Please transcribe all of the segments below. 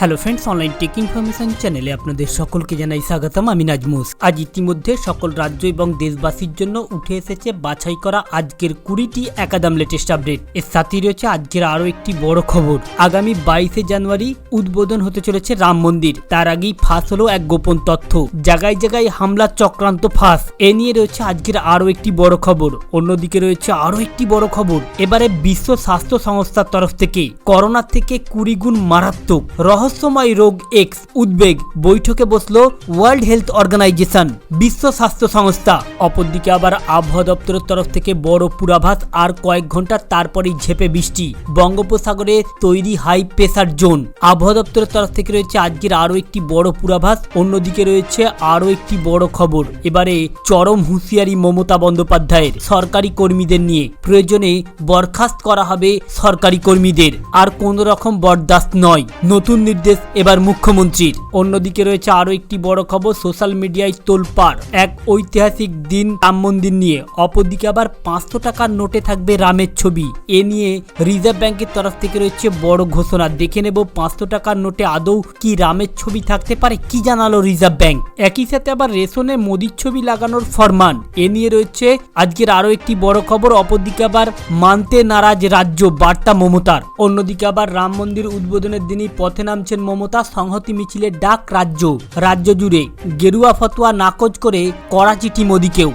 Hello friends online tech information চ্যানেলে আপনাদের সকলকে জানাই স্বাগতম, আমি নাজমুস। আজ ইতিমধ্যে সকল রাজ্য এবং দেশবাসীর জন্য উঠে এসেছে বাছাই করা আজকের কুড়িটি একাদাম লেটেস্ট আপডেট এর সাথে রয়েছে আজকের আরও একটি বড় খবর। আগামী বাইশে জানুয়ারি উদ্বোধন হতে চলেছে রাম মন্দির। তার আগেই ফাঁস হলো এক গোপন তথ্য। জায়গায় জায়গায় হামলা চক্রান্ত ফাঁস। এ নিয়ে রয়েছে আজকের আরও একটি বড় খবর। অন্যদিকে রয়েছে আরও একটি বড় খবর। এবারে বিশ্ব স্বাস্থ্য সংস্থার তরফ থেকে করোনা থেকে কুড়ি গুণ মারাত্মক। রহস্যময় রোগ এক্স উদ্বেগ বৈঠকে বসল ওয়ার্ল্ড হেলথ অর্গানাইজেশন বিশ্ব স্বাস্থ্য সংস্থা। অপরদিকে আবার আবহাওয়া দপ্তরের তরফ থেকে বড় পূর্বাভাস আর কয়েক ঘণ্টা তারপরেই ঝেপে বৃষ্টি। বঙ্গোপসাগরে তৈরি হাই প্রেসার জোন আবহাওয়া দপ্তরের তরফ থেকে রয়েছে আজকের আরও একটি বড় পূর্বাভাস, অন্যদিকে রয়েছে আরও একটি বড় খবর। এবারে চরম হুঁশিয়ারি মমতা বন্দ্যোপাধ্যায়ের, সরকারি কর্মীদের নিয়ে। প্রয়োজনে বরখাস্ত করা হবে সরকারি কর্মীদের। আর কোন রকম বরদাস্ত নয়। নতুন নির্দেশ এবার মুখ্যমন্ত্রীর। অন্যদিকে রয়েছে আরও একটি বড় খবর, সোশ্যাল মিডিয়ায় তোলপাড়। এক ঐতিহাসিক দিন রাম মন্দির নিয়ে, অপরদিকে আবার পাঁচশো টাকার নোটে থাকবে রামের ছবি। এ নিয়ে রিজার্ভ ব্যাংকের তরফ থেকে রয়েছে বড় ঘোষণা। দেখে নেব পাঁচশো টাকার নোটে আদৌ কি রামের ছবি থাকতে পারে, কি জানালো রিজার্ভ ব্যাংক। একই সাথে আবার রেশনে মোদির ছবি লাগানোর ফরমান। এ নিয়ে রয়েছে আজকের আরও একটি বড় খবর, অপরদিকে আবার মানতে নারাজ রাজ্য বার্তা মমতার। অন্যদিকে আবার রাম মন্দির উদ্বোধনের দিনই পথে নামছেন মমতা, সংহতি মিছিলের ডাক রাজ্য রাজ্য জুড়ে গেরুয়া ফতোয়া নাকচ করে কড়া চিঠি মোদিকেও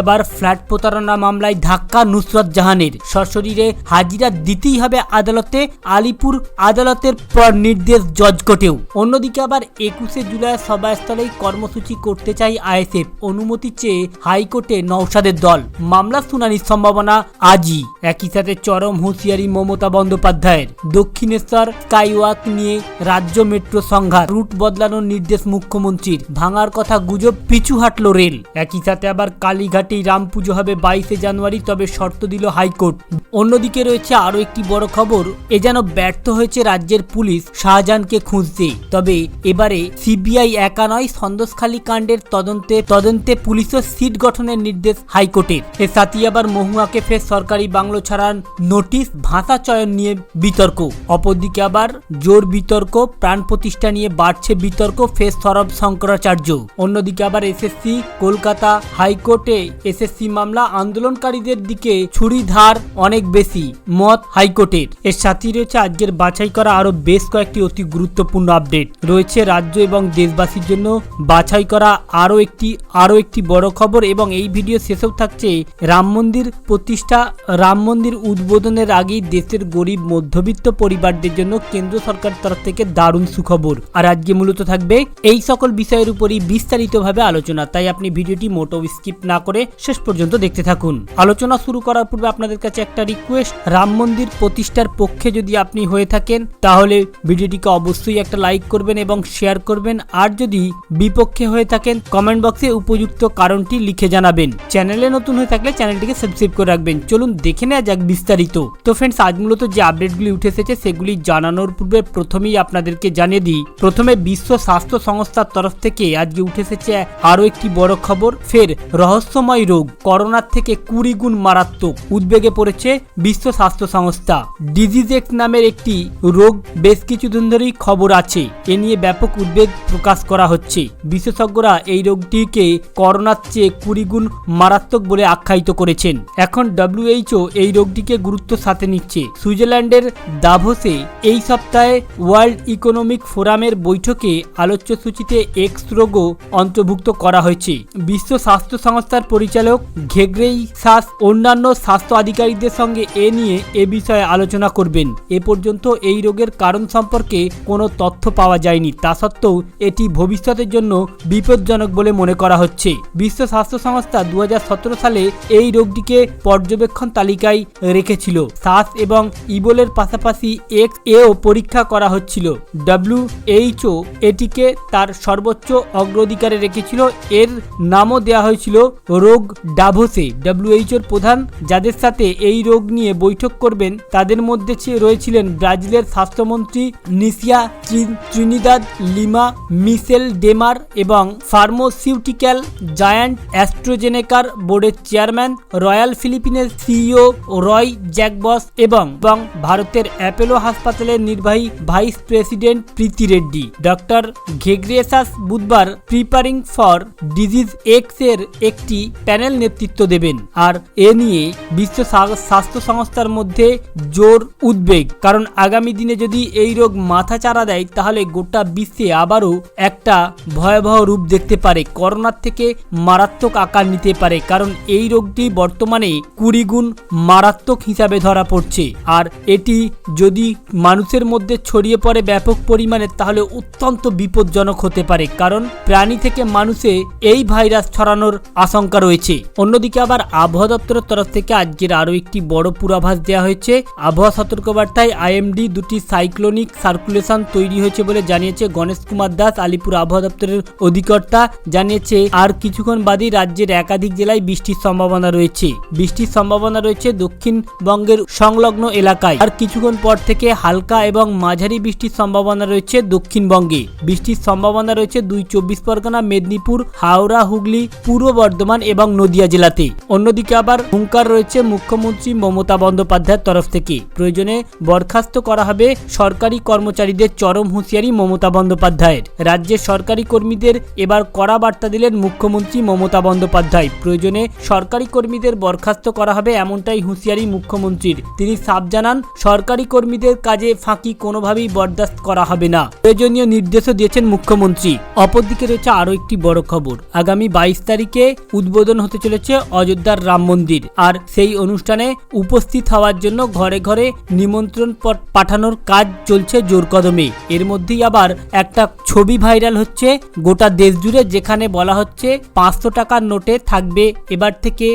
আবার ফ্ল্যাট প্রতারণা মামলায় ধাক্কা নুসরত জাহানের। সশরীরে হাজিরা দিতেই হবে আদালতে, আলিপুর আদালতের পর নির্দেশ জজ কোর্টেও। অন্যদিকে আবার একুশে জুলাই সভাস্থলেই কর্মসূচি করতে চাই আইএসএফ। অনুমতি চেয়ে হাইকোর্টে নৌসাদের দল। মামলা শুনানির সম্ভাবনা আজই। একই সাথে চরম হুঁশিয়ারি মমতা বন্দ্যোপাধ্যায়ের। দক্ষিণেশ্বর স্কাইওয়াক নিয়ে রাজ্য মেট্রো সংঘাত রুট বদলানোর নির্দেশ মুখ্যমন্ত্রীর। ভাঙার কথা গুজব, পিছু হাঁটল রেল। একই সাথে আবার কালীঘাটেই রাম পুজো হবে বাইশে জানুয়ারি, তবে শর্ত দিল হাইকোর্ট। অন্যদিকে রয়েছে আরও একটি বড় খবর, এ যেন ব্যর্থ হয়েছে রাজ্যের পুলিশ, শাহজাহানকে খুঁজতে। তবে এবারে সিবিআই একা নয়, সন্দেশখালী কাণ্ডের তদন্তে তদন্তে পুলিশের সিট গঠনের নির্দেশ হাইকোর্টের। এর সাথে আবার মহুয়াকে ফের সরকারি বাংলো ছাড়ান নোটিশ, ভাষা চয়ন নিয়ে বিতর্ক। অপরদিকে আবার জোর বিতর্ক প্রাণ প্রতিষ্ঠা নিয়ে বাড়ছে বিতর্ক, ফের সরব শঙ্করাচার্য। অন্যদিকে আবার এসএসসি, কলকাতা হাইকোর্টে এসএসসি মামলা আন্দোলনকারীদের দিকে ছুরি ধার অনেক বেশি মত হাইকোর্টের। এর সাথেই রয়েছে আজকের বাছাই করা আরও বেশ কয়েকটি অতি গুরুত্বপূর্ণ আপডেট। রয়েছে রাজ্য এবং দেশবাসীর জন্য বাছাই করা আরও একটি আরও একটি বড় খবর এবং এই ভিডিও শেষেও থাকছে রাম মন্দির প্রতিষ্ঠা, রাম মন্দির উদ্বোধনের আগেই দেশের গরিব, মধ্যবিত্ত পরিবারদের জন্য কেন্দ্র সরকার তরফ থেকে দারুণ সুখবর। আর আজকে মূলত থাকবে এই সকল বিষয়ের উপরই বিস্তারিতভাবে আলোচনা। তাই আপনি ভিডিওটি মোটো স্কিপ না করে শেষ পর্যন্ত দেখতে থাকুন। আলোচনা শুরু করার পূর্বে আপনাদের কাছে একটা রিকোয়েস্ট, রাম মন্দির প্রতিষ্ঠার পক্ষে যদি আপনি হয়ে থাকেন, তাহলে ভিডিওটিকে অবশ্যই একটা লাইক করবেন এবং শেয়ার করবেন। আর যদি বিপক্ষে হয়ে থাকেন, কমেন্ট বক্সে উপযুক্ত কারণটি লিখে জানাবেন। চ্যানেলে নতুন হয়ে থাকলে চ্যানেলটিকে সাবস্ক্রাইব করে রাখবেন। চলুন দেখে নেওয়া যাক বিস্তারিত। তো ফ্রেন্ডস আজ মূলত যে আপডেটগুলি উঠে এসেছে, সেগুলি জানানোর পূর্বে প্রথমেই আপনাদেরকে জানিয়ে দিই। প্রথমে বিশ্ব স্বাস্থ্য সংস্থার তরফ থেকে আজকে উঠে এসেছে আরও একটি বড় খবর। ফের রহস্যময় রোগ, করোনার থেকে কুড়ি গুণ মারাত্মক উদ্বেগে পড়েছে বিশ্ব স্বাস্থ্য সংস্থা। ডিজিজ নামের একটি রোগ বেশ কিছুদিন ধরেই খবর আছে। এ নিয়ে ব্যাপক উদ্বেগ প্রকাশ করা হচ্ছে। বিশেষজ্ঞরা এই রোগটিকে করোনার চেয়ে কুড়ি গুণ মারাত্মক বলে আখ্যায়িত করেছেন। এখন ডব্লিউএইচও এই রোগটিকে গুরুত্ব সাথে নিচ্ছে। সুইজারল্যান্ডের দাভোসে এই সপ্তাহে ওয়ার্ল্ড ইকোনমিক ফোরামের বৈঠকে আলোচ্য সূচিতে এক্স রোগও অন্তর্ভুক্ত করা হয়েছে। বিশ্ব স্বাস্থ্য সংস্থার পরিচালক ঘেগ্রেই সাস অন্যান্য স্বাস্থ্য আধিকারিকদের সঙ্গে এ নিয়ে এ বিষয়ে আলোচনা করবেন। এ পর্যন্ত এই রোগের কারণ সম্পর্কে কোনো তথ্য পাওয়া যায়নি। তা সত্ত্বেও এটি ভবিষ্যতের জন্য বিপজ্জনক বলে মনে করা হচ্ছে। বিশ্ব স্বাস্থ্য সংস্থা দু হাজার সতেরো সালে এই রোগটিকে পর্যবেক্ষণ তালিকায় রেখেছিল। সাস এবং ইবোলের পাশাপাশি এক্স এও পরীক্ষা করা হচ্ছিল ডব্লিউএইচও এটিকে তার সর্বোচ্চ অগ্রাধিকারে রেখেছিল। এর নামও দেওয়া হয়েছিল রোগ ডাভোসে। ডব্লিউএইচওর প্রধান যাদের সাথে এই রোগ নিয়ে বৈঠক করবেন, তাদের মধ্যে রয়েছিলেন ব্রাজিলের স্বাস্থ্যমন্ত্রী নিসিয়া ত্রি- ত্রিনিদাদ, লিমা, মিসেল ডেমার এবং ফার্মাসিউটিক্যাল জায়ান্ট অ্যাস্ট্রোজেনেকার বোর্ডের চেয়ারম্যান, রয়্যাল ফিলিপিনের সিইও রয় জ্যাকবস এবং ভারতের অ্যাপেলো হাসপাতালের নির্বাহী vice president Preetha Reddy doctor Ghebreyesus বুধবার প্রিপারিং ফর ডিজিজ এক্সের একটি প্যানেল নেতৃত্ব দেবেন। আর এ নিয়ে বিশ্ব স্বাস্থ্য সংস্থার মধ্যে জোর উদ্বেগ। কারণ আগামী দিনে যদি এই রোগ মাথা চারা দেয়, তাহলে গোটা বিশ্বে আবারও একটা ভয়াবহ রূপ দেখতে পারে। করোনার থেকে মারাত্মক আকার নিতে পারে। কারণ এই রোগটি বর্তমানে কুড়ি গুণ মারাত্মক হিসাবে ধরা পড়ছে। আর এটি যদি মানুষের মধ্যে ছড়িয়ে পড়ে ব্যাপক পরিমাণে তাহলে অত্যন্ত বিপজ্জনক হতে পারে, কারণ প্রাণী থেকে মানুষে এই ভাইরাস ছড়ানোর আশঙ্কা রয়েছে। অন্যদিকে আবার আবহাওয়া দপ্তরের তরফ থেকে আজকের আরও একটি বড় পূর্বাভাস দেওয়া হয়েছে। আবহাওয়া সতর্কবার্তায় আইএমডি দুটি সাইক্লোনিক সার্কুলেশন তৈরি হয়েছে বলে জানিয়েছে গণেশ কুমার দাস, আলিপুর আবহাওয়া দপ্তরের অধিকর্তা। জানিয়েছে, আর কিছুক্ষণ বাদেই রাজ্যের একাধিক জেলায় বৃষ্টির সম্ভাবনা রয়েছে। বৃষ্টির সম্ভাবনা রয়েছে দক্ষিণবঙ্গের সংলগ্ন এলাকায়। আর কিছুক্ষণ পর থেকে হালকা এবং মাঝারি বৃষ্টির সম্ভাবনা রয়েছে দক্ষিণবঙ্গে। বৃষ্টির সম্ভাবনা রয়েছে দুই চব্বিশ পরগনা, মেদিনীপুর, হাওড়া, হুগলি, পূর্ব বর্ধমান এবং নদিয়া জেলাতে। অন্যদিকে আবার হুঙ্কার রয়েছে মুখ্যমন্ত্রী মমতা বন্দ্যোপাধ্যায়ের তরফ থেকে। প্রয়োজনে বরখাস্ত করা হবে সরকারি কর্মচারীদের চরম হুঁশিয়ারি মমতা বন্দ্যোপাধ্যায়ের। রাজ্যের সরকারি কর্মীদের এবার কড়া বার্তা দিলেন মুখ্যমন্ত্রী মমতা বন্দ্যোপাধ্যায়। প্রয়োজনে সরকারি কর্মীদের বরখাস্ত করা হবে এমনটাই হুঁশিয়ারি মুখ্যমন্ত্রীর। তিনি সাফ জানান, সরকারি কর্মীদের কাজে ফাঁকি কোনোভাবেই বরদাস্ত করা হবে না। প্রয়োজনীয় নির্দেশও দিয়েছেন মুখ্যমন্ত্রী। অপরদিকে রয়েছে আরও একটি বড় খবর। আগামী বাইশ তারিখে উদ্বোধন হতে চলেছে অযোধ্যার রাম মন্দির। আর সেই অনুষ্ঠানে উপস্থিত হওয়ার জন্য ঘরে ঘরে নিমন্ত্রণ পাঠানোর কাজ চলছে জোর কদমে। এর মধ্যেই আবার একটা ছবি ভাইরাল হচ্ছে গোটা দেশ জুড়ে যেখানে বলা হচ্ছে পাঁচশো টাকার নোটে থাকবে এবার থেকে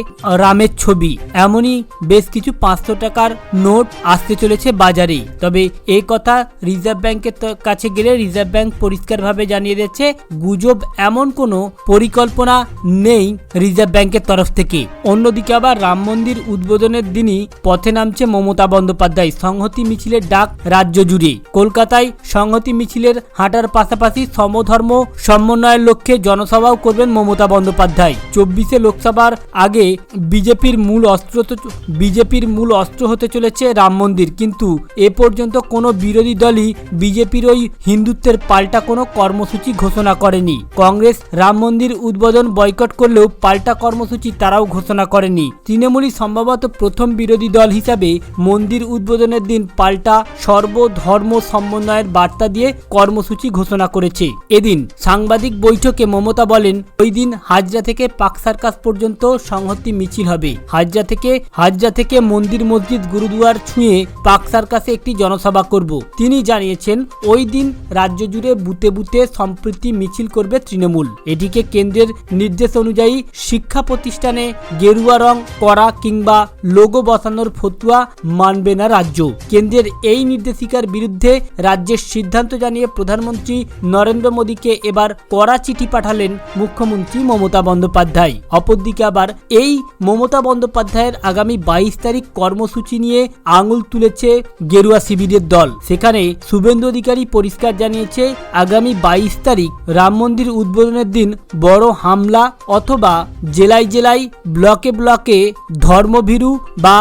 রামের ছবি। এমনই বেশ কিছু পাঁচশো টাকার নোট আসতে চলেছে বাজারে। তবে এই কথা রিজার্ভ ব্যাংকের কাছে গেলে রিজার্ভ ব্যাংক পরিষ্কারভাবে জানিয়ে দিয়েছে, গুজব এমন কোনো পরিকল্পনা নেই রিজার্ভ ব্যাংকের তরফ থেকে। অন্যদিকে আবার রাম মন্দির উদ্বোধনের দিনই পথে নামছে মমতা বন্দ্যোপাধ্যায়, সংহতি মিছিলের ডাক রাজ্য জুড়ে। কলকাতায় সংহতি মিছিলের হাঁটার পাশাপাশি সমধর্ম সমন্বয়ের লক্ষ্যে জনসভাও করবেন মমতা বন্দ্যোপাধ্যায়। চব্বিশে লোকসভার আগে বিজেপির মূল অস্ত্র বিজেপির মূল অস্ত্র হতে চলেছে রাম মন্দির, কিন্তু এ পর্যন্ত কোনো বিরোধী দলই বিজেপির ওই হিন্দুত্বের পাল্টা কোনো কর্মসূচি ঘোষণা করেনি। কংগ্রেস রাম মন্দির উদ্বোধন বয়কট করলেও পাল্টা কর্মসূচি তারাও ঘোষণা করেনি। তৃণমূলই সম্ভবত প্রথম বিরোধী দল হিসাবে মন্দির উদ্বোধনের দিন পাল্টা সর্বধর্ম সমন্বয়ের বার্তা দিয়ে কর্মসূচি ঘোষণা করেছে। এদিন সাংবাদিক বৈঠকে মমতা বলেন, ওই দিন হাজরা থেকে পাক সার্কাস পর্যন্ত সংহতি মিছিল হবে। হাজরা থেকে হাজরা থেকে মন্দির মসজিদ গুরুদুয়ার ছুঁয়ে পাক সার্কাসে একটি জনসভা করব। তিনি জানিয়েছেন, ওই দিন রাজ্য জুড়ে বুতে বুতে সম্প্রীতি মিছিল করবে তৃণমূল। এটিকে কেন্দ্রের নির্দেশ অনুযায়ী শিক্ষা প্রতিষ্ঠানে গেরুয়া রং করা কিংবা লোগো বসানোর ফতুয়া মানবে না রাজ্য। কেন্দ্রের এই নির্দেশিকার বিরুদ্ধে রাজ্যের সিদ্ধান্ত জানিয়ে প্রধানমন্ত্রী নরেন্দ্র মোদীকে এবার কড়া চিঠি পাঠালেন মুখ্যমন্ত্রী মমতা বন্দ্যোপাধ্যায়। অপরদিকে আবার এই মমতা বন্দ্যোপাধ্যায়ের আগামী বাইশ তারিখ কর্মসূচি নিয়ে আঙুল তুলেছে গেরুয়া শিবিরের দল। সেখানে শুভেন্দু অধিকারী পরিষ্কার জানিয়েছে, আগামী বাইশ তারিখ রাম মন্দির উদ্বোধনের দিন বড় হামলা অথবা জেলায় জেলায় ব্লকে ব্লকে ধর্মভীরু বা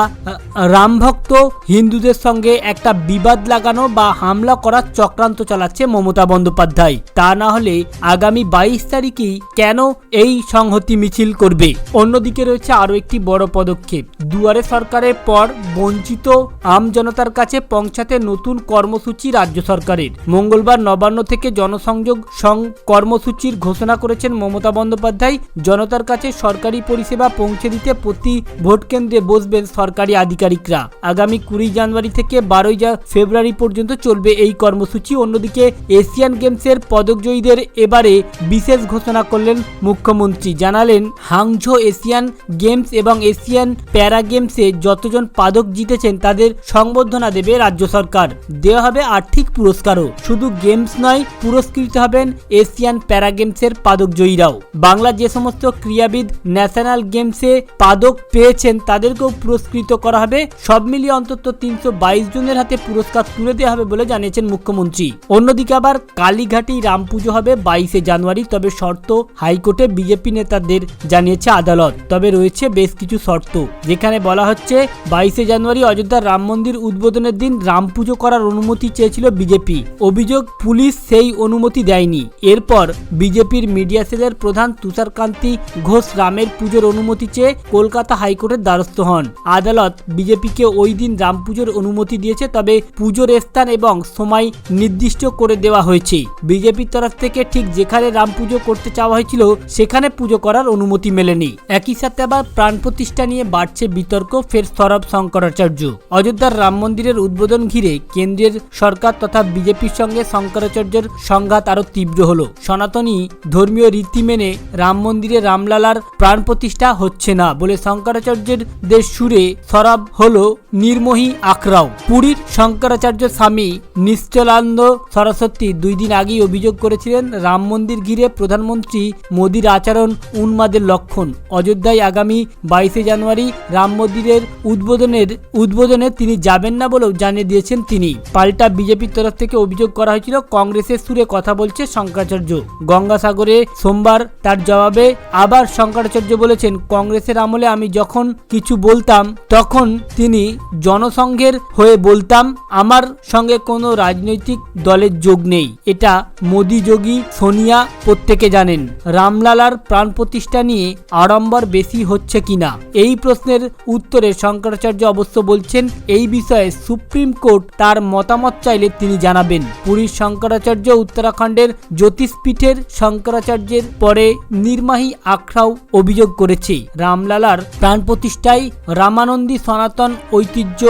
রামভক্ত হিন্দুদের সঙ্গে একটা বিবাদ লাগানো বা হামলা করার চক্রান্ত চালাচ্ছে মমতা বন্দ্যোপাধ্যায়। তা না হলে আগামী বাইশ তারিখেই কেন এই সংহতি মিছিল করবে? অন্যদিকে রয়েছে আরও একটি বড় পদক্ষেপ। দুয়ারে সরকারের পর বঞ্চিত আম জনতার কাছে পৌঁছাতে নতুন কর্মসূচি রাজ্য সরকারের। মঙ্গলবার নবান্ন থেকে জনসংযোগ সং কর্মসূচির ঘোষণা করেছেন মমতা বন্দ্যোপাধ্যায়। জনতার কাছে সরকারি পরিষেবা পৌঁছে দিতে প্রতি ভোট কেন্দ্রে বসবেন সরকারি আধিকারিকরা। আগামী কুড়ি জানুয়ারি থেকে বারোই ফেব্রুয়ারি পর্যন্ত চলবে এই কর্মসূচি। অন্যদিকে এশিয়ান গেমসের পদকজয়ীদের এবারে বিশেষ ঘোষণা করলেন মুখ্যমন্ত্রী। জানালেন, হাংঝো এশিয়ান গেমস এবং এশিয়ান প্যারা গেমসে যতজন পদক জিতেছেন তাদের সংবর্ধনা দেবে রাজ্য সরকার। দেওয়া হবে আর্থিক পুরস্কারও। শুধু গেমস নয়, পুরস্কৃত হবেন এশিয়ান প্যারা গেমসের পদক জয়ীরাও। বাংলা যে সমস্ত ক্রীড়াবিদ ন্যাশনাল গেমসে পদক পেয়েছেন, তাদেরকেও পুরস্কৃত করা হবে। সব মিলিয়ে অন্তত তিনশো বাইশ জনের হাতে পুরস্কার তুলে দেওয়া হবে বলে জানিয়েছেন মুখ্যমন্ত্রী। অন্যদিকে আবার কালীঘাটি রাম পুজো হবে বাইশে জানুয়ারি, তবে শর্ত হাইকোর্টে বিজেপি নেতাদের জানিয়েছে আদালত। তবে রয়েছে বেশ কিছু শর্ত, যেখানে বলা হচ্ছে, বাইশে জানুয়ারি অযোধ্যার রাম মন্দির উদ্বোধনের দিন রাম পুজো করার অনুমতি চেয়েছিল চেয়েছিল বিজেপি। অভিযোগ, পুলিশ সেই অনুমতি দেয়নি। এরপর বিজেপির মিডিয়া সেলের প্রধান তুষারকান্তি ঘোষ রামের পুজোর অনুমতি চেয়ে কলকাতা হাইকোর্টের দ্বারস্থ হন। আদালত বিজেপিকে ওই দিন রাম পুজোর অনুমতি দিয়েছে, তবে পুজোর স্থান এবং সময় নির্দিষ্ট করে দেওয়া হয়েছে। বিজেপির তরফ থেকে ঠিক যেখানে রাম পুজো করতে চাওয়া হয়েছিল, সেখানে পুজো করার অনুমতি মেলেনি। একই সাথে আবার প্রাণ প্রতিষ্ঠা নিয়ে বাড়ছে বিতর্ক, ফের সরব শঙ্করাচার্য। অযোধ্যার রাম মন্দিরের উদ্বোধন ঘিরে কেন্দ্রের সরকার তথা বিজেপির সঙ্গে শঙ্করাচার্যের সংঘাত আরও তীব্র হলো। সনাতনী ধর্মীয় রীতি মেনে রাম মন্দিরে রামলালার প্রাণ প্রতিষ্ঠা হচ্ছে না বলে শঙ্করাচার্যের দের সুরে সরব হলো নির্মোহী আখড়াও পুরীর শঙ্করাচার্য স্বামী নিশ্চলানন্দ সরস্বতী দুই দিন আগেই অভিযোগ করেছিলেন রাম মন্দির ঘিরে প্রধানমন্ত্রী মোদীর আচরণ উন্মাদের লক্ষণ। অযোধ্যায় আগামী বাইশে জানুয়ারি রাম মন্দিরের উদ্বোধনের উদ্বোধনে তিনি যাবেন না বলেও জানিয়ে দিয়েছেন তিনি। পাল্টা বিজেপির তরফ থেকে অভিযোগ করা হয়েছিল কংগ্রেসের সুরে কথা বলছে শঙ্করাচার্য। গঙ্গাসাগরে সোমবার তার জবাবে আবার শঙ্করাচার্য বলেছেন, কংগ্রেসের আমলে আমি যখন কিছু বলতাম, তখন তিনি জনসংঘের হয়ে বলতাম, আমার সঙ্গে কোনো রাজনৈতিক দলের যোগ নেই। এটা মোদি যোগী সোনিয়া প্রত্যেকে জানেন। রামলালার প্রাণ প্রতিষ্ঠা নিয়ে আড়ম্বর বেশি হচ্ছে কিনা? এই প্রশ্নের উত্তরে শঙ্করাচার্য অবশ্য বলছেন, এই বিষয়ে সুপ্রিম কোর্ট তার মতামত চাইলে তিনি জানাবেন, পুরীর শঙ্করাচার্য উত্তরাখণ্ডের জ্যোতিষপীঠের শঙ্করাচার্যের পরে নির্মাহী আখড়াও অভিযোগ করেছে। রামলালার প্রাণ প্রতিষ্ঠায় রামানন্দী সনাতন ঐতিহ্য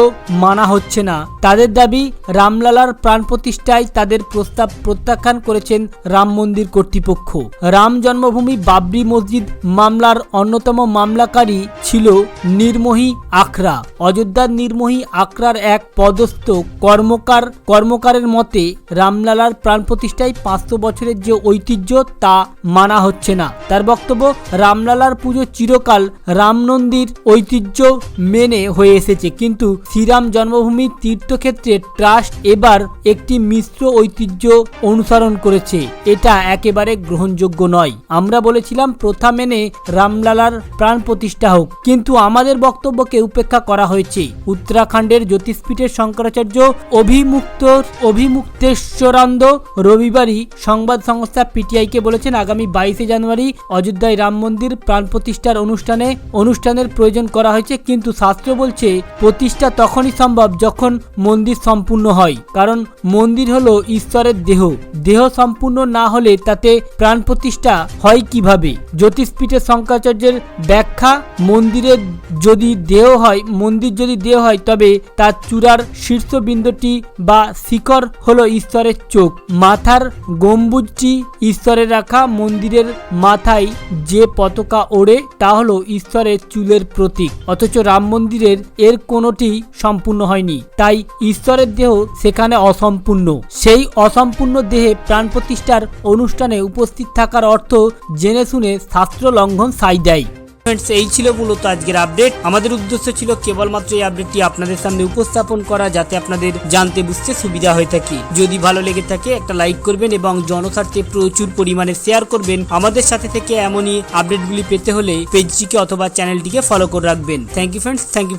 মানা হচ্ছে না। তাদের দাবি, রামলালার প্রাণ প্রতিষ্ঠায় তাদের প্রস্তাব প্রত্যাখ্যান করেছেন রাম মন্দির কর্তৃপক্ষ। রাম জন্মভূমি বাবরি মসজিদ মামলার অন্যতম মামলাকারী ছিল নির্মোহী আখড়া। অযোধ্যার নির্মোহী আখড়ার এক পদস্থ কর্মকার কর্মকারের মতে, রামলালার প্রাণ প্রতিষ্ঠায় পাঁচশো বছরের যে ঐতিহ্য তা মানা হচ্ছে না। তার বক্তব্য, রামলালার পুজো চিরকাল রামনন্দির ঐতিহ্য মেনে হয়ে এসেছে। কিন্তু শ্রীরাম জন্মভূমি তীর্থক্ষেত্রে ট্রাস্ট এবার একটি মিশ্র ঐতিহ্য অনুসরণ করেছে। এটা একেবারে গ্রহণযোগ্য নয়। আমরা বলেছিলাম, প্রথা মেনে রামলালার প্রাণ প্রতিষ্ঠা হোক। কিন্তু আমাদের বক্তব্যকে উপেক্ষা করা হয়েছে। উত্তরাখণ্ডের জ্যোতিষপীঠের শঙ্করাচার্য অভিমুক্ত অভিমুক্তেশ্বরান্দ রবিবারই সংবাদ সংস্থা পিটিআইকে বলেছেন, আগামী বাইশে জানুয়ারি অযোধ্যায় রাম মন্দির প্রাণ প্রতিষ্ঠার অনুষ্ঠানে অনুষ্ঠানের প্রয়োজন করা হয়েছে। কিন্তু শাস্ত্র বলছে, প্রতিষ্ঠা তখনই সম্ভব যখন মন্দির সম্পূর্ণ হয়। কারণ মন্দির হলো ঈশ্বরের দেহ। দেহ সম্পূর্ণ না হলে তাতে প্রাণ প্রতিষ্ঠা হয় কীভাবে? জ্যোতিষপীঠের শঙ্করাচার্যের ব্যাখ্যা মন্দিরের যদি দেহ হয়, মন্দির যদি দেহ হয়, তবে তার চূড়ার শীর্ষবিন্দুটি বা শিখর হলো ঈশ্বরের চোখ। মাথার গম্বুজটি ঈশ্বরে রাখা মন্দিরের মাথায় যে পতাকা ওড়ে, তা হলো ঈশ্বরের চুলের প্রতীক। অথচ রাম মন্দিরের এর কোনোটি সম্পূর্ণ হয়নি। তাই ঈশ্বরের দেহ সেখানে অসম্পূর্ণ। সেই অসম্পূর্ণ দেহে প্রাণ প্রতিষ্ঠার অনুষ্ঠানে উপস্থিত থাকার অর্থ জেনে শুনে শাস্ত্র লঙ্ঘন সাই দেয়। ফ্রেন্ডস এই ছিল মূলত আজকের আপডেট আমাদের উদ্দেশ্য ছিল কেবলমাত্র এই আপডেটটি আপনাদের সামনে উপস্থাপন করা, যাতে আপনাদের জানতে বুঝতে সুবিধা হয়ে থাকে। যদি ভালো লেগে থাকে, একটা লাইক করবেন এবং জনস্বার্থে প্রচুর পরিমাণে শেয়ার করবেন। আমাদের সাথে থেকে এমনই আপডেটগুলি পেতে হলে পেজটিকে অথবা চ্যানেলটিকে ফলো করে রাখবেন। Thank you friends thank you